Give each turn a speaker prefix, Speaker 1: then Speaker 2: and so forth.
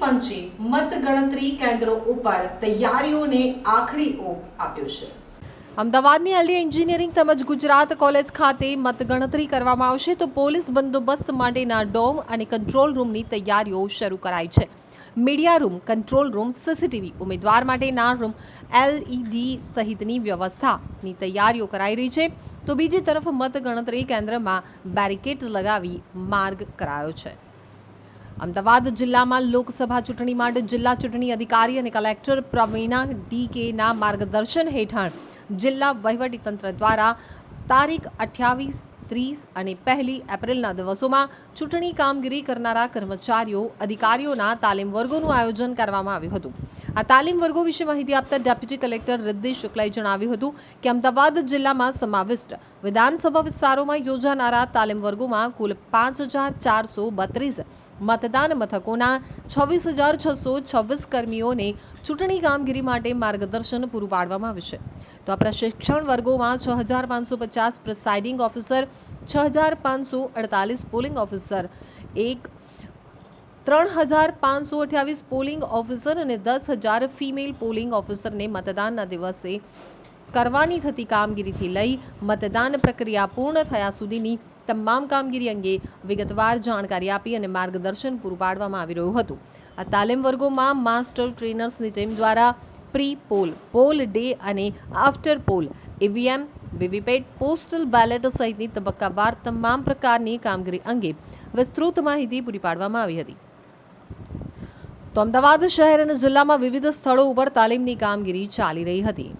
Speaker 1: પંચે મતગણતરી કેન્દ્રો ઉપર તૈયારીઓને આખરી ઓપ આપ્યો છે. અમદાવાદની અલી એન્જિનિયરિંગ તેમજ ગુજરાત કોલેજ ખાતે મતગણતરી કરવામાં આવશે તો પોલીસ બંદોબસ્ત માટેના ડોમ અને કંટ્રોલ રૂમની તૈયારીઓ શરૂ કરાઈ છે. Media room, control room, CCTV ઉમેદવાર માટેના રૂમ, એલઈડી સહિતની વ્યવસ્થાની તૈયારીઓ કરાઈ રહી છે. તો બીજી તરફ મતગણતરી કેન્દ્રમાં બેરિકેડ લગાવી માર્ગ કરાયો છે. અમદાવાદ જિલ્લામાં લોકસભા ચૂંટણી માટે જિલ્લા ચૂંટણી અધિકારી અને કલેક્ટર પ્રવીણા ડીકેના માર્ગદર્શન હેઠળ જિલ્લા વહીવટીતંત્ર દ્વારા તારીખ અઠ્યાવીસ, ત્રીસ અને પહેલી એપ્રિલના દિવસોમાં ચૂંટણી કામગીરી કરનારા કર્મચારીઓ, અધિકારીઓના તાલીમ વર્ગોનું આયોજન કરવામાં આવ્યું હતું. આ તાલીમ વર્ગો વિશે માહિતી આપતા ડેપ્યુટી કલેક્ટર રિદ્ધિ શુક્લાએ જણાવ્યું હતું કે અમદાવાદ જિલ્લામાં સમાવિષ્ટ વિધાનસભા વિસ્તારોમાં યોજાનારા તાલીમ વર્ગોમાં કુલ પાંચ હજાર ચારસો બત્રીસ મતદાન મથકોના છવ્વીસ હજાર છસો છવ્વીસ કર્મીઓને ચૂંટણી કામગીરી માટે માર્ગદર્શન પૂરું પાડવામાં આવ્યું છે. તો આ પ્રશિક્ષણ વર્ગોમાં છ હજાર પાંચસો પચાસ પ્રિસાઇડિંગ ઓફિસર, છ હજાર પાંચસો અડતાલીસ પોલિંગ ઓફિસર, એક ત્રણ હજાર પાંચસો અઠ્યાવીસ પોલિંગ ઓફિસર અને દસ હજાર ફિમેલ પોલિંગ ઓફિસરને મતદાનના દિવસે કરવાની થતી કામગીરીથી લઈ મતદાન પ્રક્રિયા પૂર્ણ થયા સુધીની તમામ કામગીરી અંગે વિગતવાર જાણકારી આપી અને માર્ગદર્શન પૂરું પાડવામાં આવી રહ્યું હતું. આ તાલીમ વર્ગોમાં માસ્ટર ટ્રેનર્સની ટીમ દ્વારા પ્રી પોલ પોલ ડે અને after poll, EVM, VVPAT, postal ballot સહિતની તબક્કાવાર તમામ પ્રકારની કામગીરી અંગે વિસ્તૃત માહિતી પૂરી પાડવામાં આવી હતી. તો અમદાવાદ શહેર અને જિલ્લામાં વિવિધ સ્થળો ઉપર તાલીમની કામગીરી ચાલી રહી હતી.